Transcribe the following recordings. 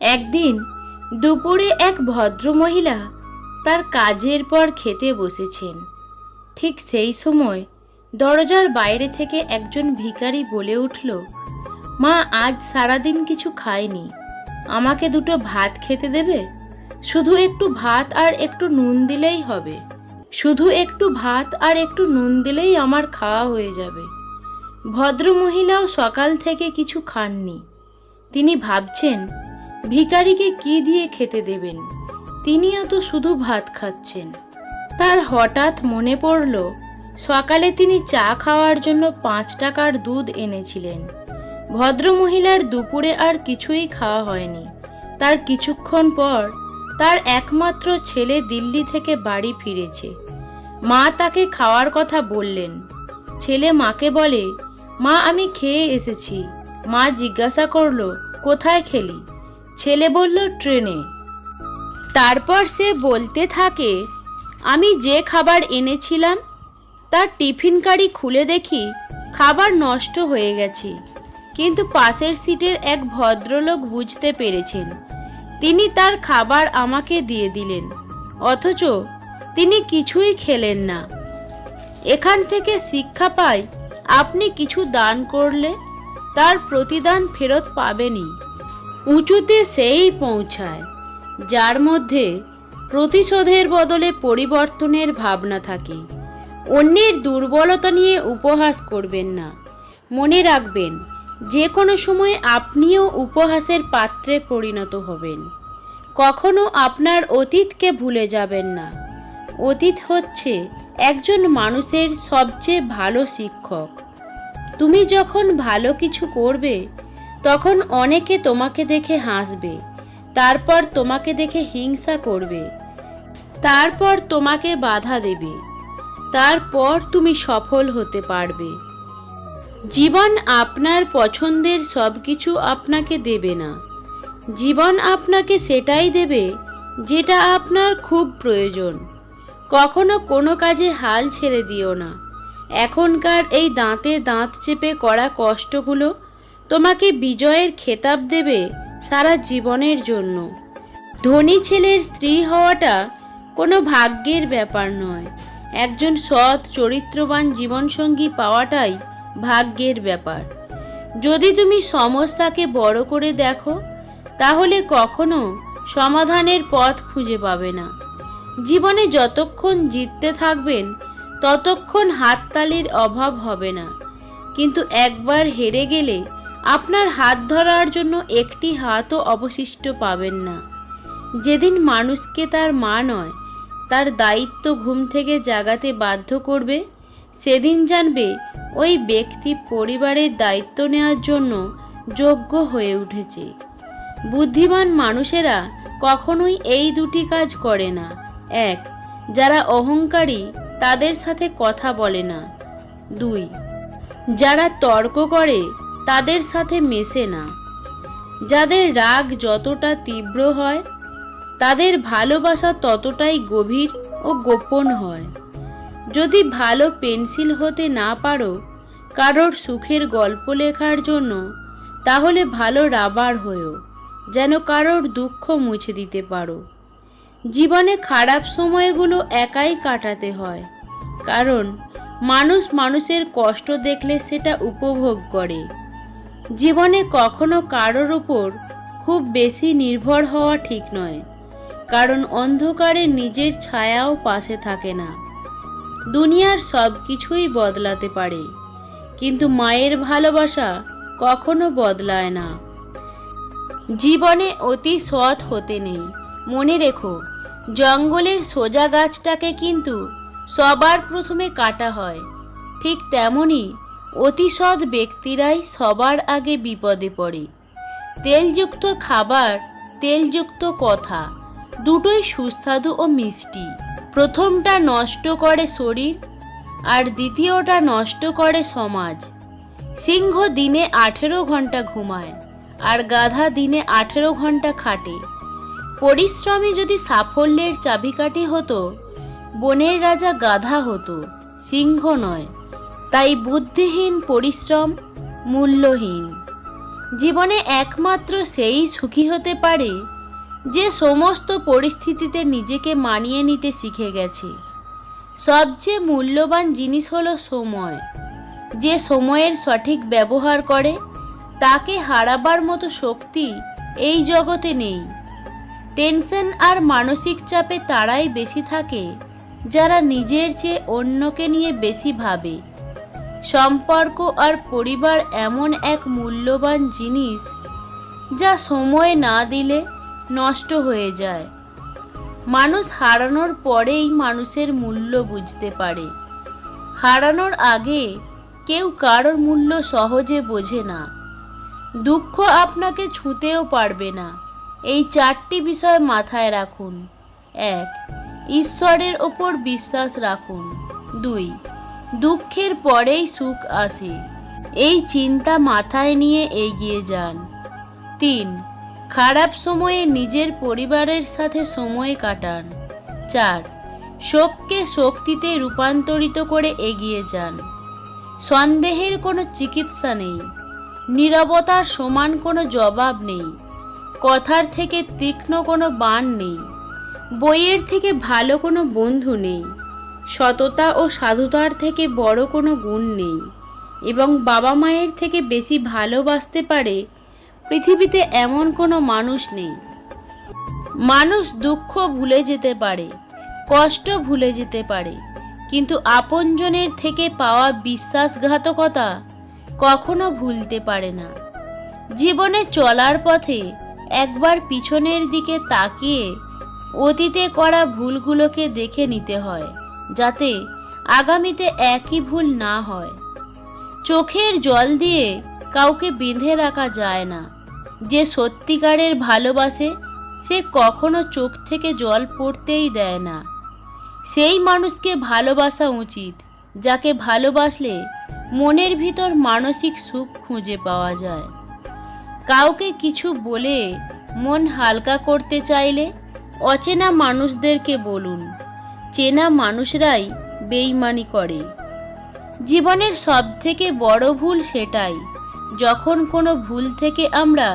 একদিন দুপুরে এক ভদ্রমহিলা তার কাজের পর খেতে বসেছেন। ঠিক সেই সময় দরজার বাইরে থেকে একজন ভিখারি বলে উঠল, মা, আজ সারাদিন কিছু খায়নি আমাকে দুটো ভাত খেতে দেবে? শুধু একটু ভাত আর একটু নুন দিলেই হবে। শুধু একটু ভাত আর একটু নুন দিলেই আমার খাওয়া হয়ে যাবে। ভদ্রমহিলাও সকাল থেকে কিছু খাননি। তিনি ভাবছেন ভিখারিকে কি দিয়ে খেতে দেবেন? তিনিও তো শুধু ভাত খাচ্ছেন। তার হঠাৎ মনে পড়ল, সকালে তিনি চা খাওয়ার জন্য পাঁচ টাকার দুধ এনেছিলেন। ভদ্রমহিলার দুপুরে আর কিছুই খাওয়া হয়নি। তার কিছুক্ষণ পর তার একমাত্র ছেলে দিল্লি থেকে বাড়ি ফিরেছে। মা তাকে খাওয়ার কথা বললেন। ছেলে মাকে বলে, মা, আমি খেয়ে এসেছি। মা জিজ্ঞাসা করল, কোথায় খেলি? ছেলে বলল, ট্রেনে। তারপর সে বলতে থাকে, আমি যে খাবার এনেছিলাম, তার টিফিন কারি খুলে দেখি খাবার নষ্ট হয়ে গেছে। কিন্তু পাশের সিটের এক ভদ্রলোক বুঝতে পেরেছেন, তিনি তার খাবার আমাকে দিয়ে দিলেন, অথচ তিনি কিছুই খেলেন না। এখান থেকে শিক্ষা পাই, আপনি কিছু দান করলে তার প্রতিদান ফেরত পাবেনই। উঁচুতে সেই পৌঁছায়, যার মধ্যে প্রতিশোধের বদলে পরিবর্তনের ভাবনা থাকে। অন্যের দুর্বলতা নিয়ে উপহাস করবেন না। মনে রাখবেন, যে কোনো সময় আপনিও উপহাসের পাত্রে পরিণত হবেন। কখনো আপনার অতীতকে ভুলে যাবেন না। অতীত হচ্ছে একজন মানুষের সবচেয়ে ভালো শিক্ষক। তুমি যখন ভালো কিছু করবে তখন অনেকে তোমাকে দেখে হাসবে, তারপর তোমাকে দেখে হিংসা করবে, তারপর তোমাকে বাধা দেবে, তারপর তুমি সফল হতে পারবে। জীবন আপনার পছন্দের সব কিছু আপনাকে দেবে না। জীবন আপনাকে সেটাই দেবে যেটা আপনার খুব প্রয়োজন। কখনো কোনো কাজে হাল ছেড়ে দিও না। এখনকার এই দাঁতে দাঁত চেপে করা কষ্টগুলো তোমাকে বিজয়ের খেতাব দেবে সারা জীবনের জন্য। ধনী ছেলের স্ত্রী হওয়াটা কোনো ভাগ্যের ব্যাপার নয়। একজন সৎ, চরিত্রবান জীবনসঙ্গী পাওয়াটাই ভাগ্যের ব্যাপার। যদি তুমি সমস্যাকে বড় করে দেখো, তাহলে কখনো সমাধানের পথ খুঁজে পাবে না। জীবনে যতক্ষণ জিততে থাকবেন, ততক্ষণ হাততালির অভাব হবে না। কিন্তু একবার হেরে গেলে আপনার হাত ধরার জন্য একটি হাতও অবশিষ্ট পাবেন না। যেদিন মানুষকে তার মা নয়, তার দায়িত্ব ঘুম থেকে জাগাতে বাধ্য করবে, সেদিন জানবে ওই ব্যক্তি পরিবারের দায়িত্ব নেওয়ার জন্য যোগ্য হয়ে উঠেছে। বুদ্ধিমান মানুষেরা কখনোই এই দুটি কাজ করে না। এক, যারা অহংকারী, তাদের সাথে কথা বলে না। দুই, যারা তর্ক করে তাদের সাথে মেশে না। যাদের রাগ যতটা তীব্র হয়, তাদের ভালোবাসা ততটাই গভীর ও গোপন হয়। যদি ভালো পেন্সিল হতে না পারো কারোর সুখের গল্প লেখার জন্য, তাহলে ভালো রাবার হয়েও, যেন কারোর দুঃখ মুছে দিতে পারো। জীবনে খারাপ সময়গুলো একাই কাটাতে হয়, কারণ মানুষ মানুষের কষ্ট দেখলে সেটা উপভোগ করে। জীবনে কখনো কারোর ওপর খুব বেশি নির্ভর হওয়া ঠিক নয়, কারণ অন্ধকারে নিজের ছায়াও পাশে থাকে না। দুনিয়ার সব কিছুই বদলাতে পারে, কিন্তু মায়ের ভালোবাসা কখনো বদলায় না। জীবনে অতি সৎ হতে নেই। মনে রেখো, জঙ্গলের সোজা গাছটাকে কিন্তু সবার প্রথমে কাটা হয়। ঠিক তেমনই অতি সৎ ব্যক্তিরাই সবার আগে বিপদে পড়ে। তেলযুক্ত খাবার, তেলযুক্ত কথা, দুটোই সুস্বাদু ও মিষ্টি। প্রথমটা নষ্ট করে শরীর, আর দ্বিতীয়টা নষ্ট করে সমাজ। সিংহ দিনে আঠেরো ঘণ্টা ঘুমায়, আর গাধা দিনে আঠেরো ঘণ্টা খাটে। পরিশ্রমী যদি সাফল্যের চাবিকাঠি হতো, বনের রাজা গাধা হতো, সিংহ নয়। তাই বুদ্ধিহীন, পরিশ্রম, মূল্যহীন। জীবনে একমাত্র সেই সুখী হতে পারে যে সমস্ত পরিস্থিতিতে নিজেকে মানিয়ে নিতে শিখে গেছে। সবচেয়ে মূল্যবান জিনিস হলো সময়। যে সময়ের সঠিক ব্যবহার করে, তাকে হারাবার মতো শক্তি এই জগতে নেই। টেনশন আর মানসিক চাপে তারাই বেশি থাকে, যারা নিজের চেয়ে অন্যকে নিয়ে বেশি ভাবে। সম্পর্ক আর পরিবার এমন এক মূল্যবান জিনিস যা সময় না দিলে নষ্ট হয়ে যায়। মানুষ হারানোর পরেই মানুষের মূল্য বুঝতে পারে। হারানোর আগে কেউ কারোর মূল্য সহজে বোঝে না। দুঃখ আপনাকে ছুঁতেও পারবে না। এই চারটি বিষয় মাথায় রাখুন। এক, ঈশ্বরের ওপর বিশ্বাস রাখুন। দুই দুঃখের পরেই সুখ আসে। এই চিন্তা মাথায় নিয়ে এগিয়ে যান। তিন, খারাপ সময়ে নিজের পরিবারের সাথে সময় কাটান। চার, শোককে শক্তিতে রূপান্তরিত করে এগিয়ে যান। সন্দেহের কোনো চিকিৎসা নেই। নীরবতার সমান কোনো জবাব নেই। কথার থেকে তীক্ষ্ণ কোনো বান নেই। বইয়ের থেকে ভালো কোনো বন্ধু নেই। সততা ও সাধুতার থেকে বড় কোনো গুণ নেই। এবং বাবা মায়ের থেকে বেশি ভালোবাসতে পারে পৃথিবীতে এমন কোনো মানুষ নেই। মানুষ দুঃখ ভুলে যেতে পারে, কষ্ট ভুলে যেতে পারে, কিন্তু আপনজনের থেকে পাওয়া বিশ্বাসঘাতকতা কখনো ভুলতে পারে না। জীবনে চলার পথে একবার পিছনের দিকে তাকিয়ে অতীতে করা ভুলগুলোকে দেখে নিতে হয়। যাতে আগামীতে একই ভুল না হয়। চোখের জল দিয়ে কাউকে বেঁধে রাখা যায় না। যে সত্যিকারের ভালোবাসে, সে কখনো চোখ থেকে জল পড়তেই দেয় না। সেই মানুষকে ভালোবাসা উচিত, যাকে ভালোবাসলে মনের ভিতর মানসিক সুখ খুঁজে পাওয়া যায়। কাউকে কিছু বলে মন হালকা করতে চাইলে অচেনা মানুষদেরকে বলুন। চেনা মানুষরাই বেইমানি করে। জীবনের সবথেকে বড় ভুল সেটাই, যখন কোনো ভুল থেকে আমরা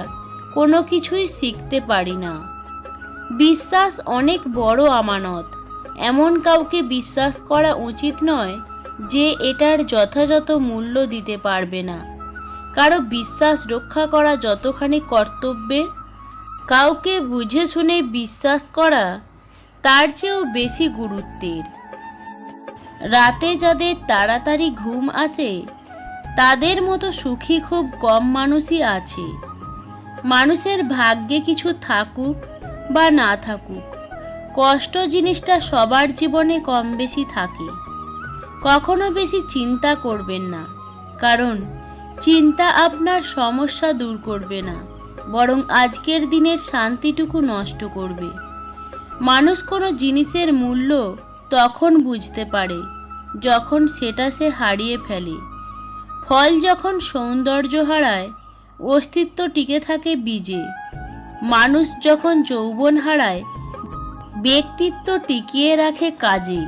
কোনো কিছুই শিখতে পারি না। বিশ্বাস অনেক বড় আমানত, এমন কাউকে বিশ্বাস করা উচিত নয় যে এটার যথাযথ মূল্য দিতে পারবে না। কারও বিশ্বাস রক্ষা করা যতখানি কর্তব্যে, কাউকে বুঝে শুনে বিশ্বাস করা তার চেয়েও বেশি গুরুত্বের। রাতে যাদের তাড়াতাড়ি ঘুম আসে, তাদের মতো সুখী খুব কম মানুষই আছে। মানুষের ভাগ্যে কিছু থাকুক বা না থাকুক, কষ্ট জিনিসটা সবার জীবনে কম বেশি থাকে। কখনো বেশি চিন্তা করবেন না, কারণ চিন্তা আপনার সমস্যা দূর করবে না, বরং আজকের দিনের শান্তিটুকু নষ্ট করবে। মানুষ কোনো জিনিসের মূল্য তখন বুঝতে পারে, যখন সেটা সে হারিয়ে ফেলে। ফল যখন সৌন্দর্য হারায়, অস্তিত্ব টিকে থাকে বীজে। মানুষ যখন যৌবন হারায়, ব্যক্তিত্ব টিকিয়ে রাখে কাজে।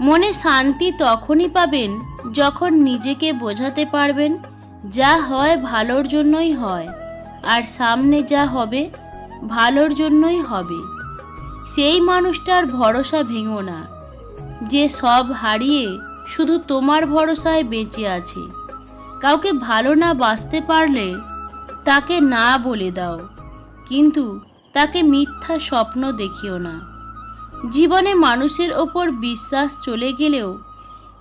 মনে শান্তি তখনই পাবেন যখন নিজেকে বোঝাতে পারবেন যা হয় ভালোর জন্যই হয়, আর সামনে যা হবে ভালোর জন্যই হবে। সেই মানুষটার ভরসা ভেঙো না। যে সব হারিয়ে শুধু তোমার ভরসায় বেঁচে আছে। কাউকে ভালো না বাঁচতে পারলে তাকে না বলে দাও, কিন্তু তাকে মিথ্যা স্বপ্ন দেখিও না। জীবনে মানুষের ওপর বিশ্বাস চলে গেলেও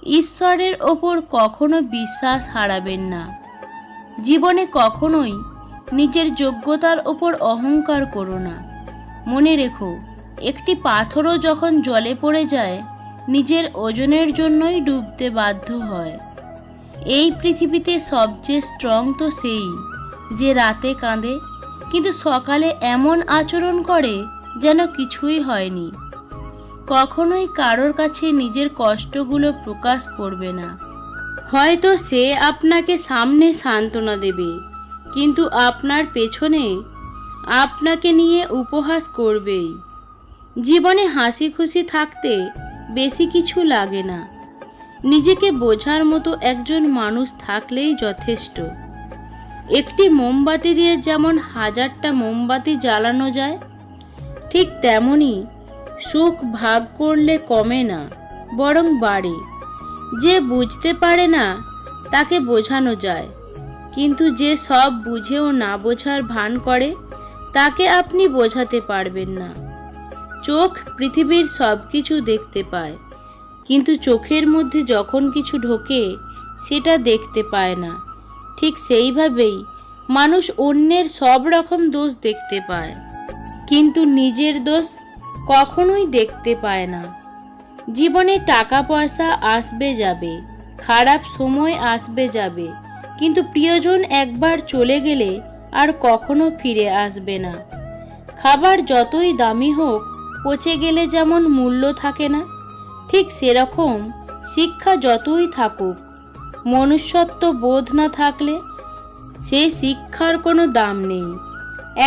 ঈশ্বরের ওপর কখনো বিশ্বাস হারাবেন না। জীবনে কখনোই নিজের যোগ্যতার ওপর অহংকার করো না। মনে রেখো একটি পাথরও যখন জলে পড়ে যায়, নিজের ওজনের জন্যই ডুবতে বাধ্য হয়। এই পৃথিবীতে সবচেয়ে স্ট্রং তো সেই, যে রাতে কাঁদে, কিন্তু সকালে এমন আচরণ করে যেন কিছুই হয়নি। কখনোই কারোর কাছে নিজের কষ্টগুলো প্রকাশ করবে না। হয়তো সে আপনাকে সামনে সান্ত্বনা দেবে, কিন্তু আপনার পেছনে আপনাকে নিয়ে উপহাস করবেই। জীবনে হাসি খুশি থাকতে বেশি কিছু লাগে না। নিজেকে বোঝার মতো একজন মানুষ থাকলেই যথেষ্ট। একটি মোমবাতি দিয়ে যেমন হাজারটা মোমবাতি জ্বালানো যায়, ঠিক তেমনি সুখ ভাগ করলে কমে না, বরং বাড়ে। যে বুঝতে পারে না, তাকে বোঝানো যায়। কিন্তু যে সব বুঝেও না বোঝার ভান করে, তাকে আপনি বোঝাতে পারবেন না। চোখ পৃথিবীর সব কিছু দেখতে পায়। কিন্তু চোখের মধ্যে যখন কিছু ঢোকে, সেটা দেখতে পায় না। ঠিক সেইভাবেই মানুষ অন্যের সব রকম দোষ দেখতে পায়। কিন্তু নিজের দোষ কখনোই দেখতে পায় না। জীবনে টাকা পয়সা আসবে যাবে, খারাপ সময় আসবে যাবে, কিন্তু প্রিয়জন একবার চলে গেলে আর কখনো ফিরে আসবে না। খাবার যতই দামি হোক পচে গেলে যেমন মূল্য থাকে না, ঠিক সেরকম শিক্ষা যতই থাকুক, মনুষ্যত্ব বোধ না থাকলে সে শিক্ষার কোনো দাম নেই।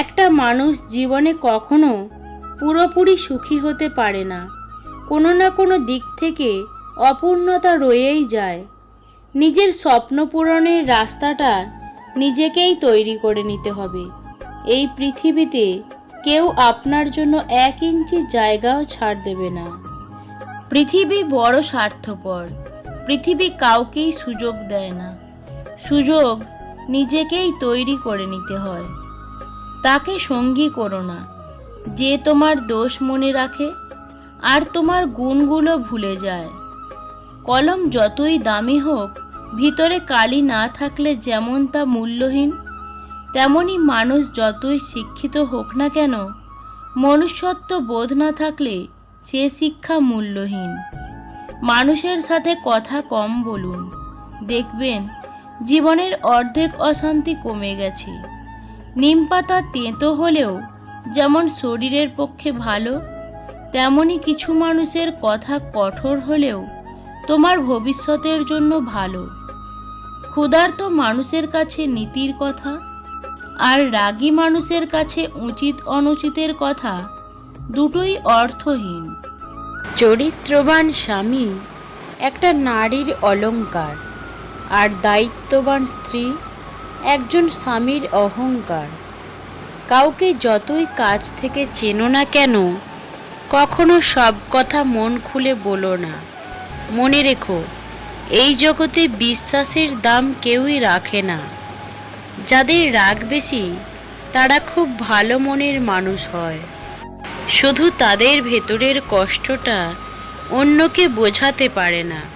একটা মানুষ জীবনে কখনো পুরোপুরি সুখী হতে পারে না, কোনো না কোনো দিক থেকে অপূর্ণতা রয়েই যায়। নিজের স্বপ্ন পূরণের রাস্তাটা নিজেকেই তৈরি করে নিতে হবে। এই পৃথিবীতে কেউ আপনার জন্য এক ইঞ্চি জায়গাও ছাড় দেবে না। পৃথিবী বড় স্বার্থপর। পৃথিবী কাউকেই সুযোগ দেয় না। সুযোগ নিজেকেই তৈরি করে নিতে হয়। তাকে সঙ্গী করো না। যে তোমার দোষ মনে রাখে, আর তোমার গুণগুলো ভুলে যায়। কলম যতই দামি হোক, ভিতরে কালি না থাকলে যেমন তা মূল্যহীন তেমনি মানুষ যতই শিক্ষিত হোক না কেন, মনুষ্যত্ব বোধ না থাকলে সে শিক্ষা মূল্যহীন। মানুষের সাথে কথা কম বলুন। দেখবেন, জীবনের অর্ধেক অশান্তি কমে গেছে। নিম পাতা তেঁতো হলেও যেমন শরীরের পক্ষে ভালো তেমনি কিছু মানুষের কথা কঠোর হলেও তোমার ভবিষ্যতের জন্য ভালো। ক্ষুধার্ত মানুষের কাছে নীতির কথা আর রাগী মানুষের কাছে উচিত অনুচিতের কথা দুটোই অর্থহীন। চরিত্রবান স্বামী একটা নারীর অলংকার আর দায়িত্ববান স্ত্রী একজন স্বামীর অহংকার। কাউকে যতই কাছ থেকে চেনো না কেন, কখনো সব কথা মন খুলে বলো না। মনে রেখো, এই জগতে বিশ্বাসের দাম কেউই রাখে না। যাদের রাগ বেশি, তারা খুব ভালো মনের মানুষ হয়। শুধু তাদের ভেতরের কষ্টটা অন্যকে বোঝাতে পারে না।